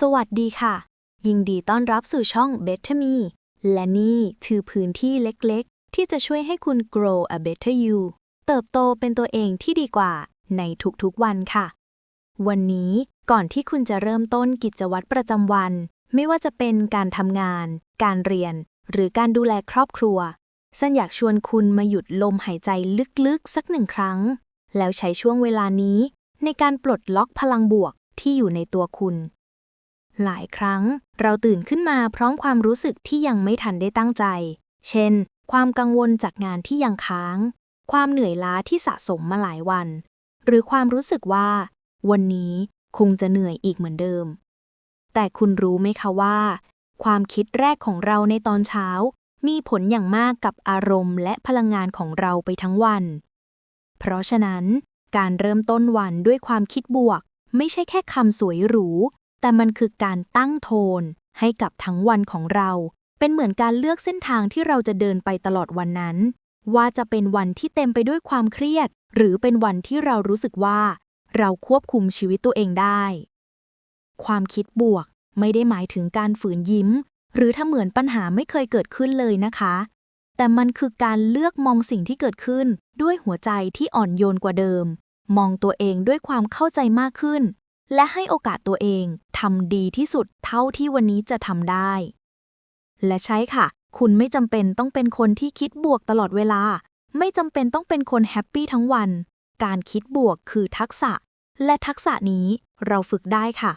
สวัสดีค่ะ ยินดีต้อนรับสู่ช่อง Better Me และนี่คือพื้นที่เล็กๆ ที่จะช่วยให้คุณ grow a better you เติบโตเป็นตัวเองที่ดีกว่าในทุกๆวันค่ะ วันนี้ก่อนที่คุณจะเริ่มต้นกิจวัตรประจำวัน ไม่ว่าจะเป็นการทำงาน การเรียน หรือการดูแลครอบครัวสันอยากชวนคุณมาหยุดลมหายใจลึกๆ สักหนึ่งครั้ง แล้วใช้ช่วงเวลานี้ในการปลดล็อกพลังบวกที่อยู่ในตัวคุณ หลายครั้งเราตื่นขึ้นมาพร้อมความรู้สึกที่ยังไม่ทันได้ตั้งใจ เช่น ความกังวลจากงานที่ยังค้าง ความเหนื่อยล้าที่สะสมมาหลายวัน หรือความรู้สึกว่า วันนี้คงจะเหนื่อยอีกเหมือนเดิม แต่คุณรู้ไหมคะว่า ความคิดแรกของเราในตอนเช้า มีผลอย่างมากกับอารมณ์และพลังงานของเราไปทั้งวัน เพราะฉะนั้น การเริ่มต้นวันด้วยความคิดบวก ไม่ใช่แค่คำสวยหรู แต่มันคือการตั้งโทน ให้กับทั้งวันของเรา เป็นเหมือนการเลือกเส้นทางที่เราจะเดินไปตลอดวันนั้น ว่าจะเป็นวันที่เต็มไปด้วยความเครียด หรือเป็นวันที่เรารู้สึกว่า เราควบคุมชีวิตตัวเองได้ ความคิดบวกไม่ได้หมายถึงการฝืนยิ้ม หรือถ้าเหมือนปัญหาไม่เคยเกิดขึ้นเลยนะคะ แต่มันคือการเลือกมองสิ่งที่เกิดขึ้น ด้วยหัวใจที่อ่อนโยนกว่าเดิม มองตัวเองด้วยความเข้าใจมากขึ้น และให้โอกาสตัวเองทำดีที่สุดเท่าที่วันนี้จะทำได้ และใช่ค่ะ คุณไม่จำเป็นต้องเป็นคนที่คิดบวกตลอดเวลา ไม่จำเป็นต้องเป็นคนแฮปปี้ทั้งวัน การคิดบวกคือทักษะ และทักษะนี้เราฝึกได้ค่ะ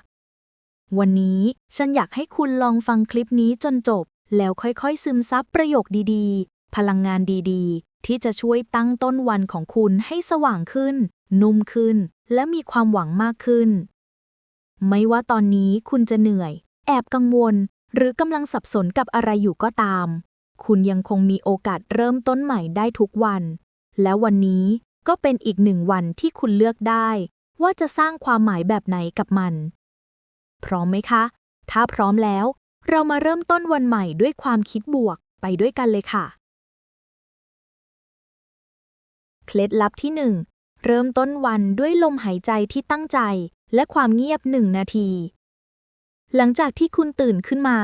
วันนี้ฉันอยากให้คุณลองฟังคลิปนี้จนจบ แล้วค่อยๆ ซึมซับประโยคดีๆ พลังงานดีๆ ที่จะช่วยตั้งต้นวันของคุณให้สว่างขึ้น นุ่มขึ้น และมีความหวังมากขึ้น ไม่ว่าตอนนี้คุณจะเหนื่อย แอบกังวล หรือกำลังสับสนกับอะไรอยู่ก็ตาม คุณยังคงมีโอกาสเริ่มต้นใหม่ได้ทุกวัน และวันนี้ก็เป็นอีกหนึ่งวันที่คุณเลือกได้ ว่าจะสร้างความหมายแบบไหนกับมัน พร้อมไหมคะ ถ้าพร้อมแล้ว เรามาเริ่มต้นวันใหม่ด้วยความคิดบวกไปด้วยกันเลยค่ะ เคล็ดลับที่ 1 เริ่มต้นวันด้วยลมหายใจที่ตั้งใจ และความเงียบหนึ่งนาที หลังจากที่คุณตื่นขึ้นมา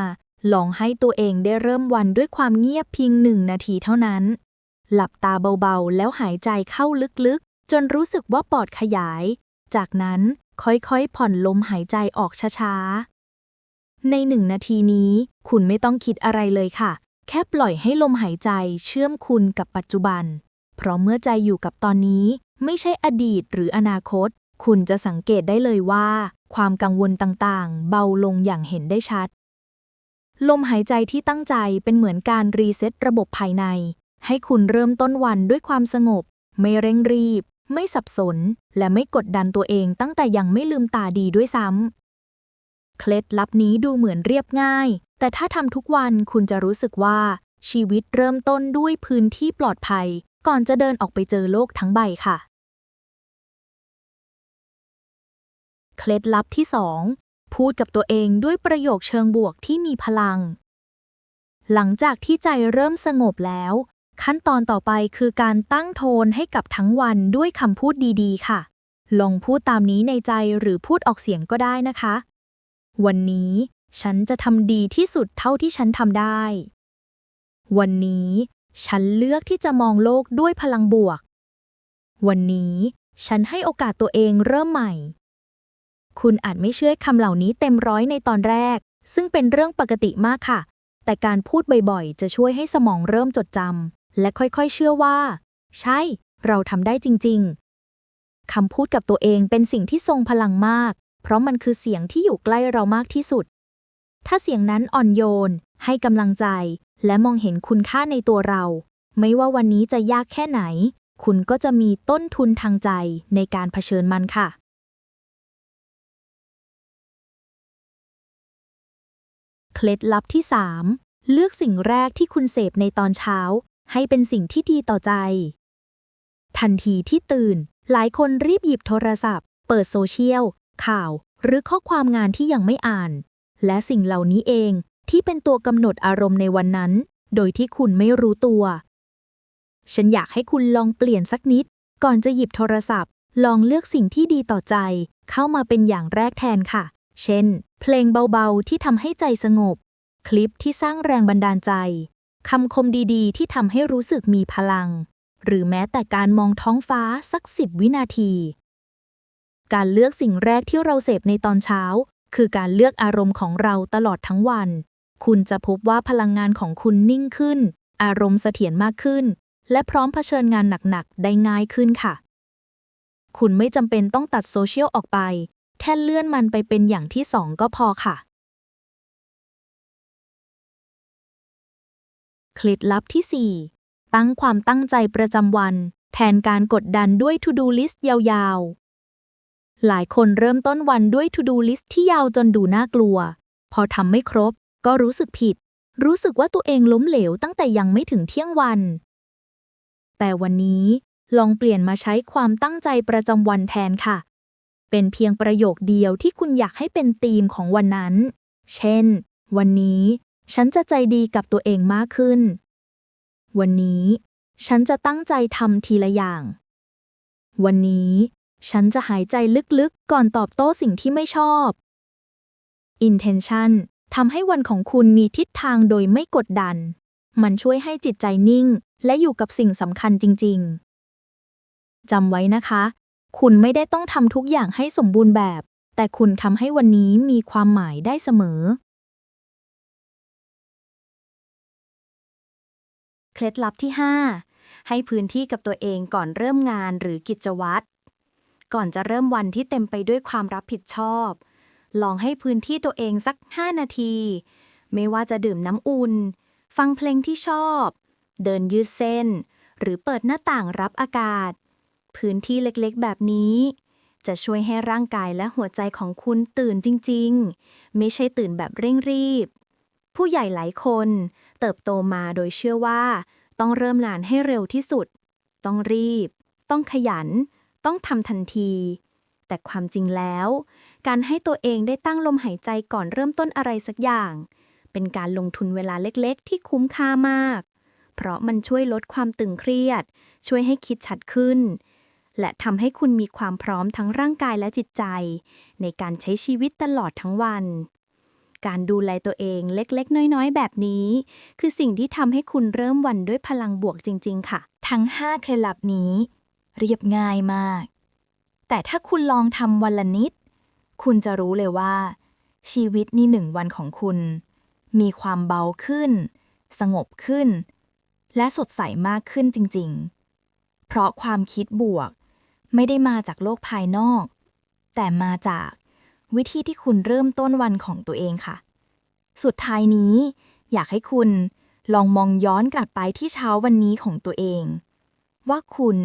ลองให้ตัวเองได้เริ่มวันด้วยความเงียบเพียงหนึ่งนาทีเท่านั้น หลับตาเบาๆ แล้วหายใจเข้าลึกๆ จนรู้สึกว่าปอดขยาย จากนั้นค่อยๆ ผ่อนลมหายใจออกช้าๆ ในหนึ่งนาทีนี้ คุณไม่ต้องคิดอะไรเลยค่ะ แค่ปล่อยให้ลมหายใจเชื่อมคุณกับปัจจุบัน เพราะเมื่อใจอยู่กับตอนนี้ ไม่ใช่อดีตหรืออนาคต คุณจะสังเกตได้เลยว่า ความกังวลต่างๆ เบาลงอย่างเห็นได้ชัด ลมหายใจที่ตั้งใจเป็นเหมือนการรีเซ็ตระบบภายใน ให้คุณเริ่มต้นวันด้วยความสงบ ไม่เร่งรีบ ไม่สับสน และไม่กดดันตัวเองตั้งแต่ยังไม่ลืมตาดีด้วยซ้ำเคล็ดลับนี้ดูเหมือนเรียบง่าย แต่ถ้าทำทุกวันคุณจะรู้สึกว่า ชีวิตเริ่มต้นด้วยพื้นที่ปลอดภัย ก่อนจะเดินออกไปเจอโลกทั้งใบค่ะ เคล็ดลับที่ 2 พูดกับตัวเองด้วยประโยคเชิงบวกที่มีพลัง หลังจากที่ใจเริ่มสงบแล้ว ขั้นตอนต่อไปคือการตั้งโทนให้กับทั้งวันด้วยคำพูดดีๆ ค่ะ ลองพูดตามนี้ในใจหรือพูดออกเสียงก็ได้นะคะ วันนี้ ฉันจะทำดีที่สุดเท่าที่ฉันทำได้ วันนี้ ฉันเลือกที่จะมองโลกด้วยพลังบวก วันนี้ ฉันให้โอกาสตัวเองเริ่มใหม่ คุณอาจไม่เชื่อคำเหล่านี้เต็มร้อยในตอนแรก ซึ่งเป็นเรื่องปกติมากค่ะ แต่การพูดบ่อยๆ จะช่วยให้สมองเริ่มจดจำและค่อยๆเชื่อว่า ใช่ เราทำได้จริง ๆคำพูดกับตัวเองเป็นสิ่งที่ทรงพลังมาก เพราะมันคือเสียงที่อยู่ใกล้เรามากที่สุด ถ้าเสียงนั้นอ่อนโยน ให้กำลังใจ และมองเห็นคุณค่าในตัวเรา ไม่ว่าวันนี้จะยากแค่ไหน คุณก็จะมีต้นทุนทางใจในการเผชิญมันค่ะ ล็ดลับที่ 3 เลือกสิ่งแรกที่คุณเสพในตอนเช้า ให้เป็นสิ่งที่ดีต่อใจ ทันทีที่ตื่น หลายคนรีบหยิบโทรศัพท์ เปิดโซเชียล ข่าว หรือข้อความงานที่ยังไม่อ่าน และสิ่งเหล่านี้เองที่เป็นตัวกำหนดอารมณ์ในวันนั้น โดยที่คุณไม่รู้ตัว ฉันอยากให้คุณลองเปลี่ยนสักนิด ก่อนจะหยิบโทรศัพท์ ลองเลือกสิ่งที่ดีต่อใจ เข้ามาเป็นอย่างแรกแทนค่ะ เช่น เพลงเบาๆที่ทำให้ใจสงบ คลิปที่สร้างแรงบันดาลใจคำคมดีๆ ที่ทำให้รู้สึกมีพลัง หรือแม้แต่การมองท้องฟ้าสักสิบวินาที การเลือกสิ่งแรกที่เราเสพในตอนเช้า คือการเลือกอารมณ์ของเราตลอดทั้งวัน คุณจะพบว่าพลังงานของคุณนิ่งขึ้น อารมณ์เสถียรมากขึ้น และพร้อมเผชิญงานหนักๆ ได้ง่ายขึ้นค่ะ คุณไม่จำเป็นต้องตัดโซเชียลออกไป แค่เลื่อนมันไปเป็นอย่างที่สองก็พอค่ะ เคล็ดลับที่ 4 ตั้งความตั้งใจประจำวัน แทนการกดดันด้วย To Do List ยาวๆ หลายคนเริ่มต้นวันด้วย To Do List ที่ยาวจนดูน่ากลัว พอทำไม่ครบ ก็รู้สึกผิด รู้สึกว่าตัวเองล้มเหลวตั้งแต่ยังไม่ถึงเที่ยงวัน แต่วันนี้ลองเปลี่ยนมาใช้ความตั้งใจประจำวันแทนค่ะ เป็นเพียงประโยคเดียวที่คุณอยากให้เป็นธีมของวันนั้น เช่น วันนี้ ฉันจะใจดีกับตัวเองมากขึ้น วันนี้ ฉันจะตั้งใจทำทีละอย่าง วันนี้ ฉันจะหายใจลึกๆ ก่อนตอบโต้สิ่งที่ไม่ชอบ Intention ทำให้วันของคุณมีทิศทางโดยไม่กดดัน มันช่วยให้จิตใจนิ่ง และอยู่กับสิ่งสำคัญจริง ๆจำไว้นะคะ คุณไม่ได้ต้องทำทุกอย่างให้สมบูรณ์แบบ แต่คุณทำให้วันนี้มีความหมายได้เสมอ เคล็ดลับที่ 5 ให้พื้นที่กับตัวเองก่อนเริ่มงานหรือกิจวัตร ก่อนจะเริ่มวันที่เต็มไปด้วยความรับผิดชอบ ลองให้พื้นที่ตัวเองสัก 5 นาที ไม่ว่าจะดื่มน้ำอุ่น ฟังเพลงที่ชอบ เดินยืดเส้น หรือเปิดหน้าต่างรับอากาศ พื้นที่เล็กๆ แบบนี้ จะช่วยให้ร่างกายและหัวใจของคุณตื่นจริง ๆ ไม่ใช่ตื่นแบบเร่งรีบ ผู้ใหญ่หลายคน เติบโตมาโดยเชื่อว่า ต้องเริ่มงานให้เร็วที่สุด ต้องรีบ ต้องขยัน ต้องทำทันที แต่ความจริงแล้ว การให้ตัวเองได้ตั้งลมหายใจก่อนเริ่มต้นอะไรสักอย่าง เป็นการลงทุนเวลาเล็กๆ ที่คุ้มค่ามากเพราะมันช่วยลดความตึงเครียด ช่วยให้คิดชัดขึ้น และทำให้คุณมีความพร้อมทั้งร่างกายและจิตใจ ในการใช้ชีวิตตลอดทั้งวัน การดูแลตัวเองเล็กๆ น้อยๆ แบบนี้ คือสิ่งที่ทำให้คุณเริ่มวันด้วยพลังบวกจริง ๆ ค่ะ ทั้ง 5 เคล็ดลับนี้ เรียบง่ายมาก แต่ถ้าคุณลองทำวันละนิด คุณจะรู้เลยว่า ชีวิตนี่หนึ่งวันของคุณ มีความเบาขึ้น สงบขึ้น และสดใสมากขึ้นจริง ๆ เพราะความคิดบวก ไม่ได้มาจากโลกภายนอก แต่มาจากวิธีที่คุณเริ่มต้นวันของตัวเองค่ะ สุดท้ายนี้ อยากให้คุณลองมองย้อนกลับไปที่เช้าวันนี้ของตัวเอง ว่าคุณ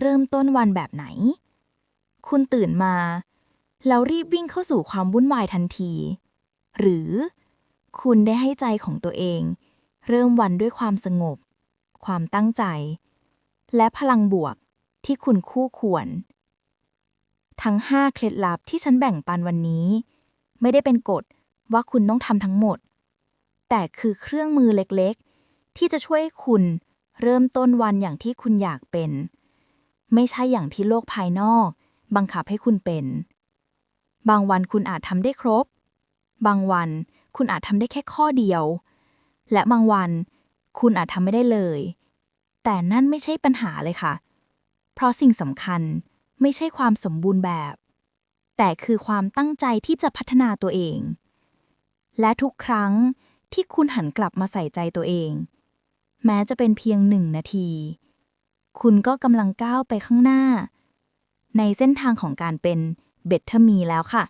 เริ่มต้นวันแบบไหน คุณตื่นมา แล้วรีบวิ่งเข้าสู่ความวุ่นวายทันที หรือคุณได้ให้ใจของตัวเอง เริ่มวันด้วยความสงบ ความตั้งใจ และพลังบวก ที่คุณคู่ควร ทั้ง 5 เคล็ดลับที่ฉันแบ่งปันวันนี้ ไม่ได้เป็นกฎว่าคุณต้องทำทั้งหมด แต่คือเครื่องมือเล็กๆ ที่จะช่วยคุณเริ่มต้นวันอย่างที่คุณอยากเป็น ไม่ใช่อย่างที่โลกภายนอก บังคับให้คุณเป็น บางวันคุณอาจทำได้ครบ บางวันคุณอาจทำได้แค่ข้อเดียว และบางวันคุณอาจทำไม่ได้เลย แต่นั่นไม่ใช่ปัญหาเลยค่ะ เพราะสิ่งสำคัญไม่ใช่ความสมบูรณ์แบบ แต่คือความตั้งใจที่จะพัฒนาตัวเอง และทุกครั้งที่คุณหันกลับมาใส่ใจตัวเอง แม้จะเป็นเพียงหนึ่งนาที คุณก็กำลังก้าวไปข้างหน้า ในเส้นทางของการเป็นเบ t เ e อร์มีแล้วค่ะ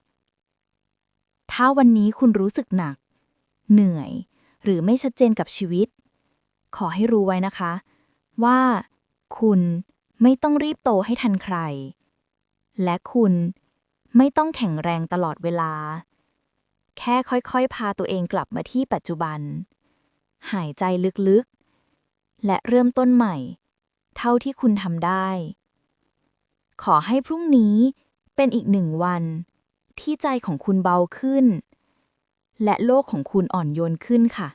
ถ้าวันนี้คุณรู้สึกหนัก เหนื่อย หรือไม่ชัดเจนกับชีวิต ขอให้รู้ไว้นะคะ ว่าคุณ ไม่ต้องรีบโตให้ทันใคร และคุณไม่ต้องแข็งแรงตลอดเวลา แค่ค่อยๆ พาตัวเองกลับมาที่ปัจจุบัน หายใจลึกๆ และเริ่มต้นใหม่ เท่าที่คุณทำได้ ขอให้พรุ่งนี้เป็นอีกหนึ่งวัน ที่ใจของคุณเบาขึ้น และโลกของคุณอ่อนโยนขึ้นค่ะ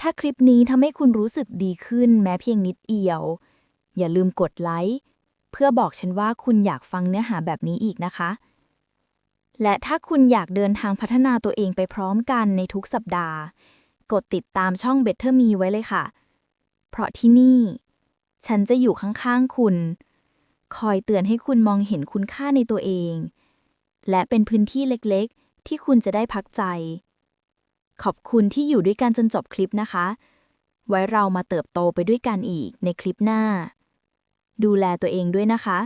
ถ้าคลิปนี้ทำให้คุณรู้สึกดีขึ้นแม้เพียงนิดเดียว อย่าลืมกดไลค์เพื่อบอกฉันว่าคุณอยากฟังเนื้อหาแบบนี้อีกนะคะ และถ้าคุณอยากเดินทางพัฒนาตัวเองไปพร้อมกันในทุกสัปดาห์ กดติดตามช่อง Better Me ไว้เลยค่ะ เพราะที่นี่ ฉันจะอยู่ข้างๆคุณ คอยเตือนให้คุณมองเห็นคุณค่าในตัวเอง และเป็นพื้นที่เล็กๆ ที่คุณจะได้พักใจ ขอบคุณที่อยู่ด้วยกันจนจบคลิปนะคะ ไว้เรามาเติบโตไปด้วยกันอีกในคลิปหน้า ดูแลตัวเองด้วยนะคะ